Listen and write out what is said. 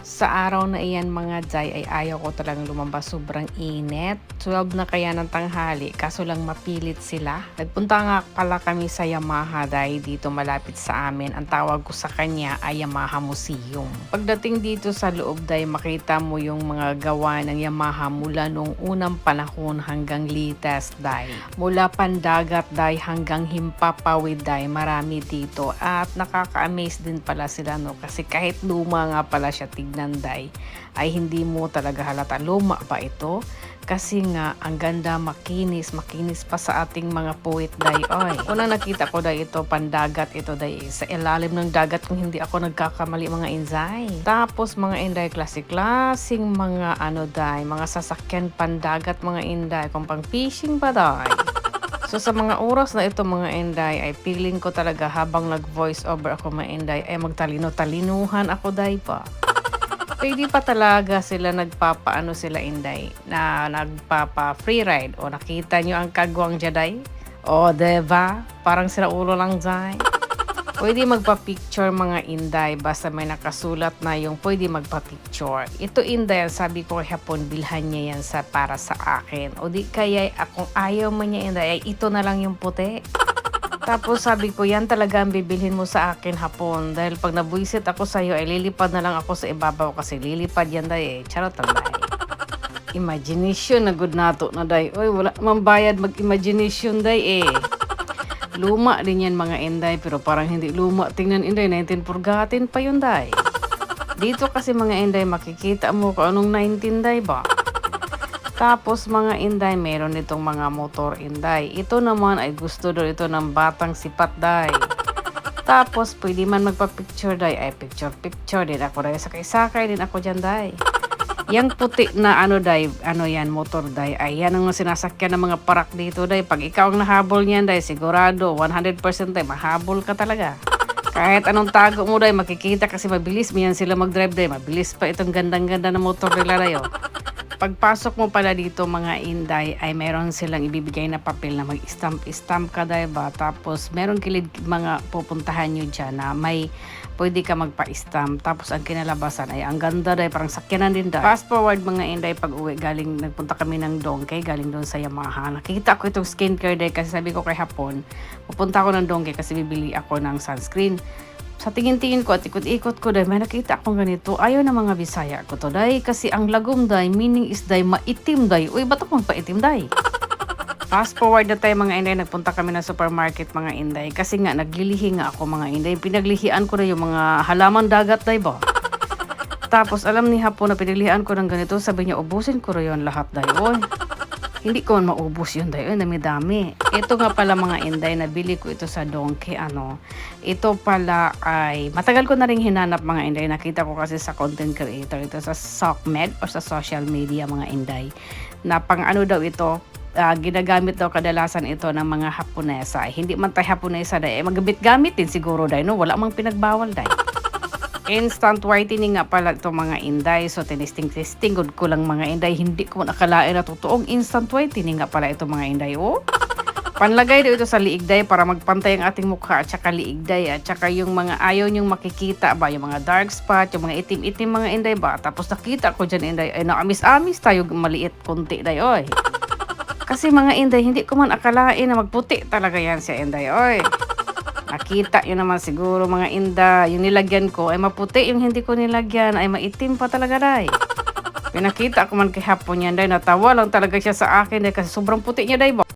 Sa araw na iyan mga Jai ay ayaw ko talagang lumabas sobrang init. 12 na kaya ng tanghali kaso lang mapilit sila. Nagpunta nga pala kami sa Yamaha dahil dito malapit sa amin. Ang tawag ko sa kanya ay Yamaha Museum. Pagdating dito sa loob dahil makita mo yung mga gawa ng Yamaha mula nung unang panahon hanggang litas dahil. Mula pandagat dahil hanggang himpapawid dahil marami dito at nakaka-amaze din pala sila no kasi kahit luma nga pala siya tignan day ay hindi mo talaga halata. Luma ba ito. Kasi nga ang ganda makinis makinis pa sa ating mga poet day. Oy unang nakita ko day ito pandagat ito day. Sa ilalim ng dagat kung hindi ako nagkakamali mga inzay tapos mga inday klase klaseng mga ano day mga sasakyan pandagat mga inday. Kung pang fishing ba day? So sa mga oras na ito mga Enday ay feeling ko talaga habang nag-voice over ako mga Enday ay magtalino-talinuhan ako day pa. Pwede pa talaga sila nagpapaano sila Enday na nagpapa free ride o nakita nyo ang kagwang jaday? O diba? Parang sila ulo lang day. Pwede magpa-picture mga Inday basta may nakasulat na yung pwede magpa-picture. Ito Inday, sabi ko hapon, bilhan niya yan sa, para sa akin. O di kaya akong ayaw mo niya Inday, ay ito na lang yung puti. Tapos sabi ko, yan talaga ang bibilhin mo sa akin hapon. Dahil pag nabuisit ako sa'yo, ay lilipad na lang ako sa ibabaw kasi lilipad yan day eh. Charot ang day. Imagination na good nato na day. Oy, wala man bayad mag-imagination day eh. Luma din yan mga Inday pero parang hindi luma. Tingnan Inday, 19 purgatin pa yun day. Dito kasi mga Inday makikita mo kung anong 19 day ba. Tapos mga Inday, meron itong mga motor Inday. Ito naman ay gusto daw ito ng batang sipat day. Tapos pwede man magpa-picture day. Ay picture picture din ako day. Sakay-sakay din ako dyan day. Yang puti na ano day, ano yan, motor day, ay yan ang sinasakyan ng mga parak dito day. Pag ikaw ang nahabol niyan day, sigurado, 100% day, mahabol ka talaga. Kahit anong tago mo day, makikita kasi mabilis miyan sila mag-drive day. Mabilis pa itong gandang-ganda na motor nila day. Pagpasok mo pala dito mga inday ay meron silang ibibigay na papel na mag-stamp-stamp ka day ba? Tapos meron kilid mga pupuntahan nyo dyan na may pwede ka magpa-stamp. Tapos ang kinalabasan ay ang ganda day, parang sakyanan din day. Fast forward mga inday pag uwi, galing, nagpunta kami ng Donkey, galing doon sa Yamaha. Nakikita ko itong skincare day kasi sabi ko kay Hapon, pupunta ako ng Donkey kasi bibili ako ng sunscreen sa tingin-tingin ko at ikot-ikot ko dahil may nakita akong ganito. Ayaw na mga Bisaya ko to dahil kasi ang lagom dahil meaning is dahil maitim dahil. Uy, ba't ako magpaitim dahil? Fast forward na tayo mga inday, nagpunta kami ng supermarket mga inday. Kasi nga, naglilihi nga ako mga inday. Pinaglihian ko na yung mga halaman dagat dahil ba? Tapos alam ni Hapon na pinaglihian ko ng ganito, sabi niya, ubusin ko rin lahat dahil. Oy, hindi ko man maubos yun dahil. Dami-dami. Ito nga pala mga inday, nabili ko ito sa Donkey. Ano, ito pala ay, matagal ko na rin hinanap mga inday. Nakita ko kasi sa content creator ito sa SOCMED or sa social media mga inday. Na pang ano daw ito, ah, ginagamit daw kadalasan ito ng mga Haponesa. Hindi man tayo Haponesa dahil, eh, magabit-gamit din siguro dahil, no? Wala mang pinagbawal dahil. Instant whitening nga pala itong mga inday. So, tinisting-tisting good ko lang mga inday. Hindi ko nakalain na totoong instant whitening nga pala itong mga inday. Oh, Panlagay daw ito sa liigday para magpantay ang ating mukha at saka liigday at saka yung mga ayaw nyong makikita ba, yung mga dark spot, yung mga itim-itim mga inday ba. Tapos nakita ko dyan inday, ay nakamis-amis tayo maliit konti day, oy. Kasi mga inday, hindi ko man akalain na magputi talaga yan si inday, oy. Nakita yun naman siguro mga inda, yung nilagyan ko ay maputi, yung hindi ko nilagyan ay maitim pa talaga day. Pinakita ko man kay hapon yan day, natawa lang talaga siya sa akin day kasi sobrang puti niya day.